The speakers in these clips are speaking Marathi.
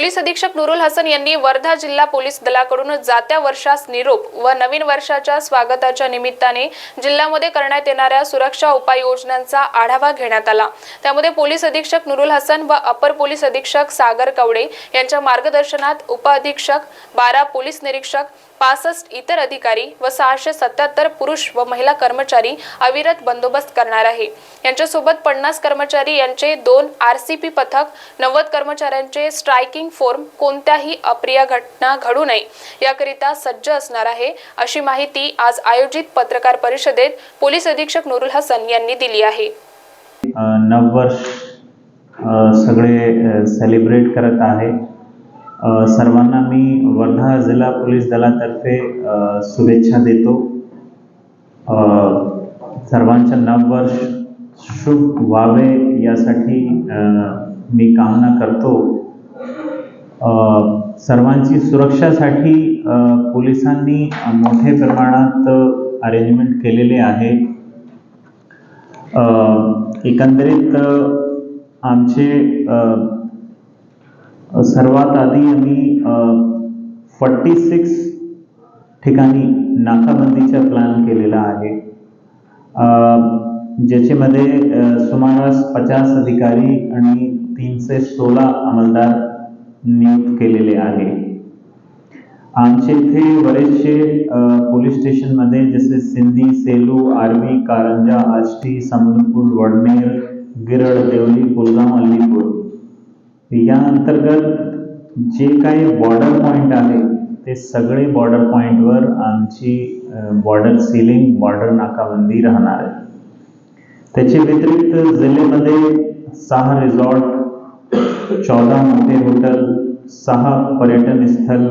पोलीस अधीक्षक नुरुल हसन यांनी वर्धा जिल्हा पोलीस दलाकडून जात्या वर्षास निरोप व नवीन वर्षाच्या स्वागताच्या निमित्ताने जिल्ह्यामध्ये करण्यात येणाऱ्या सुरक्षा उपाययोजनांचा आढावा घेण्यात आला. त्यामध्ये पोलीस अधीक्षक नुरुल हसन व अपर पोलीस अधीक्षक सागर कवडे यांच्या मार्गदर्शनात उपअधीक्षक बारा पोलीस निरीक्षक पासष्ट इतर अधिकारी व सहाशे सत्याहत्तर पुरुष व महिला कर्मचारी अविरत बंदोबस्त करणार आहे. यांच्यासोबत पन्नास कर्मचारी यांचे दोन आर सी पी पथक नव्वद कर्मचाऱ्यांचे स्ट्रायकिंग फोर्म कोणत्याही अप्रिय घटना घडू नये याकरिता सज्ज असणार आहे अशी माहिती आज आयोजित पत्रकार परिषदेत पोलीस अधीक्षक नुरुल हसन यांनी दिली आहे. नववर्ष सगळे सेलिब्रेट करत आहे सर्वांना मी वर्धा जिल्हा पोलीस दलातर्फे शुभेच्छा देतो. सर्वांचं नववर्ष शुभ व्हावे यासाठी मी कामना करतो. सर्वांची सुरक्षासाठी पोलिसांनी मोठ्या प्रमाणात अरेंजमेंट केलेले आहे. एकंदरीत आमचे सर्वात आधी आम्ही फोर्टी सिक्स ठिकाणी नाकाबंदीचा प्लॅन केलेला आहे. ज्याच्यामध्ये सुमारास पचास अधिकारी आणि तीनशे सोळा अंमलदार नियुक्त केलेले आहे. आमच्या इथे बरेचसे पोलीस स्टेशनमध्ये जसे सिंधी सेलू आर्वी कारंजा आष्टी समुद्रपूर वडनेर गिरड देवली पुलगाव अलीपूर या अंतर्गत जे काही बॉर्डर पॉईंट आहे ते सगळे बॉर्डर पॉईंटवर आमची बॉर्डर सिलिंग बॉर्डर नाकाबंदी राहणार आहे. त्याच्या व्यतिरिक्त जिल्ह्यामध्ये सहा रिसॉर्ट चौदा मोठे हॉटेल सहा पर्यटन स्थळ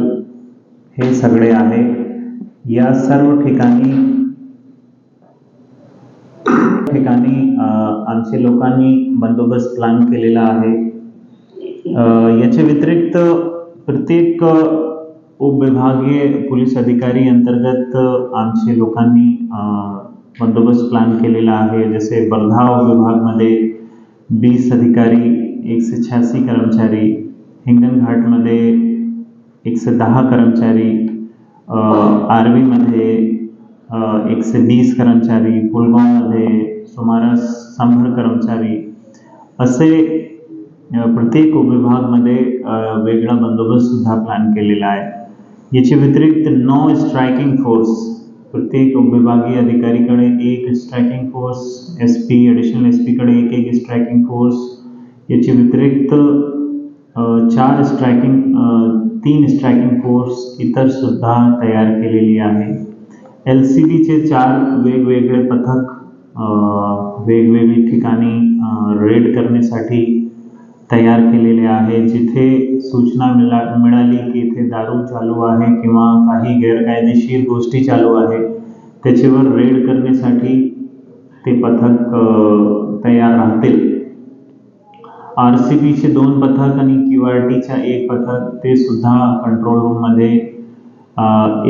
हे सगळे आहे. या सर्व ठिकाणी ठिकाणी आमचे लोकांनी बंदोबस्त प्लॅन केलेला आहे. याच्या व्यतिरिक्त प्रत्येक उपविभागीय पोलीस अधिकारी अंतर्गत आमचे लोकांनी बंदोबस्त प्लॅन केलेला आहे. जसे वर्धा विभागमध्ये वीस अधिकारी एकशे शहाऐंशी कर्मचारी हिंगणघाटमध्ये एकशे दहा कर्मचारी आर्वीमध्ये एकशे वीस कर्मचारी पुलगावमध्ये सुमारास शंभर कर्मचारी असे प्रत्येक उपविभागमध्ये वेगळा बंदोबस्तसुद्धा प्लॅन केलेला आहे. याच्या व्यतिरिक्त नौ स्ट्रायकिंग फोर्स प्रत्येक उपविभागीय अधिकारीकडे एक striking force S P additional S पीकडे एक एक स्ट्रायकिंग फोर्स याच्या व्यतिरिक्त चार स्ट्रायकिंग तीन स्ट्रायकिंग फोर्स इतर सुद्धा तयार केलेली आहे. एल सी बीचे चार वेगवेगळे पथक वेगवेगळी ठिकाणी रेड करण्यासाठी तयार केलेले आहे. जिथे सूचना मिळा मिळाली की इथे दारू चालू आहे किंवा काही गैरकायदेशीर गोष्टी चालू आहे त्याच्यावर रेड करण्यासाठी ते पथक तयार राहतील. आर सी बीचे दोन पथक आणि क्यू आर टीच्या एक पथक ते सुद्धा कंट्रोल रूममध्ये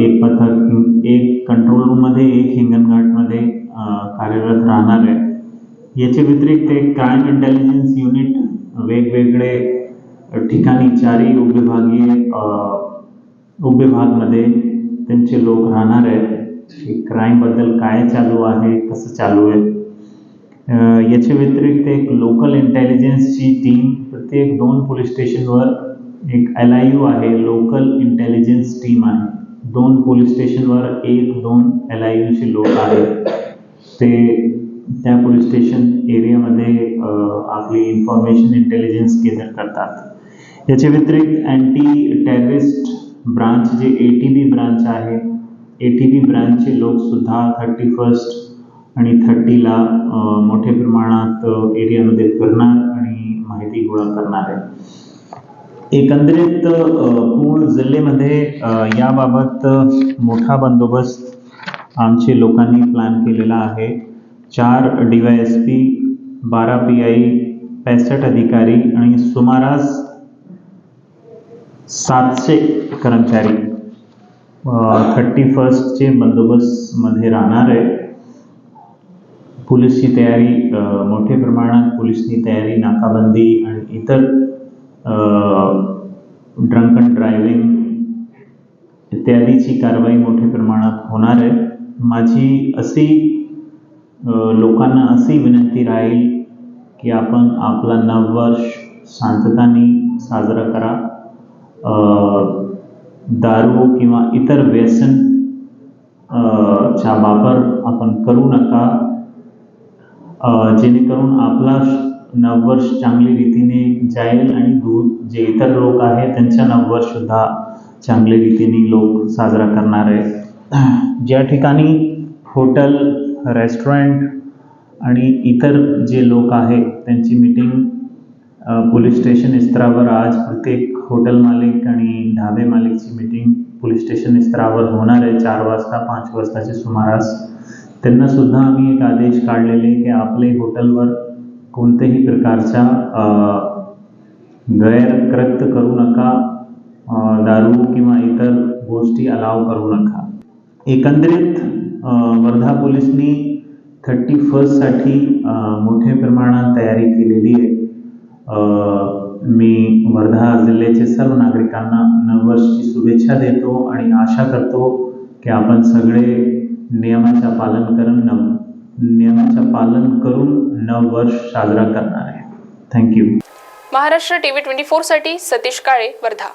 एक पथक एक कंट्रोल रूममध्ये एक हिंगणघाटमध्ये कार्यरत राहणार आहे. याच्या व्यतिरिक्त एक क्राईम इंटेलिजन्स युनिट वेगवेगळे ठिकाणी चारही उपविभागीय उपविभागमध्ये त्यांचे लोक राहणार आहेत. की क्राईमबद्दल काय चालू आहे कसं चालू आहे? याच्या व्यतिरिक्त एक लोकल इंटेलिजन्सची टीम प्रत्येक दोन पोलीस स्टेशनवर एक एल आय यू आहे लोकल इंटेलिजन्स टीम आहे. दोन पोलीस स्टेशनवर एक दोन एल आय यूचे लोक आहेत. ते त्या पोलीस स्टेशन एरियामध्ये आपली इन्फॉर्मेशन इंटेलिजन्स गेदर करतात. याच्या व्यतिरिक्त अँटी टेररिस्ट ब्रांच जे ए टी बी ब्रांच आहे ए टी बी ब्रांचचे लोकसुद्धा थर्टी फर्स्ट आणि थर्टीला मोठ्या प्रमाणात एरियामध्ये करणार आणि माहिती गोळा करणार आहे. एकंदरीत पूर्ण जिल्ह्यामध्ये याबाबत मोठा बंदोबस्त आमचे लोकांनी प्लॅन केलेला आहे. चार डी वाय एस पी बारा पी आय पॅसष्ट अधिकारी आणि सुमारास सातशे कर्मचारी. थर्टी फर्स्टचे बंदोबस्तमध्ये राहणार आहे. पोलीसची तयारी मोठ्या प्रमाणात पोलीसनी तयारी नाकाबंदी आणि इतर ड्रंक अँड ड्रायव्हिंग इत्यादीची कारवाई मोठ्या प्रमाणात होणार आहे. माझी अशी लोकांना अशी विनंती राहील की आपण आपला नववर्ष शांतताने साजरा करा. दारू किंवा इतर व्यसन चा वापर आपण करू नका. जेणेकरून आपला नववर्ष चांगली रीतीने जाईल आणि दूर जे इतर लोक आहेत त्यांच्या नववर्षसुद्धा चांगल्या रीतीने लोक साजरा करणार आहेत. ज्या ठिकाणी हॉटेल रेस्टॉरंट आणि इतर जे लोक आहेत त्यांची मीटिंग पोलीस स्टेशन स्तरावर आज प्रत्येक हॉटेल मालिक आणि ढाबे मालिकची मीटिंग पोलीस स्टेशन स्तरावर होणार आहे. चार वाजता पाच वाजताच्या सुमारास. त्यांना सुद्धा आम्ही एक आदेश काढलेले की आपले हॉटेलवर कोणत्याही प्रकारचा अ, गैरकृत्य करू नका दारू किंवा इतर गोष्टी अलाव करू नका. एकंदरीत वर्धा पोलिसनी थर्टी फर्स्टसाठी मोठ्या प्रमाणात तयारी केलेली आहे. मी वर्धा जिल्ह्याचे सर्व नागरिकांना नववर्षची शुभेच्छा देतो आणि आशा करतो की आपण सगळे नियमाचं पालन करून नव नियमाचं पालन करून नववर्ष साजरा करणार आहे. Thank you Maharashtra T V twenty फोरसाठी Satish Kale Wardha.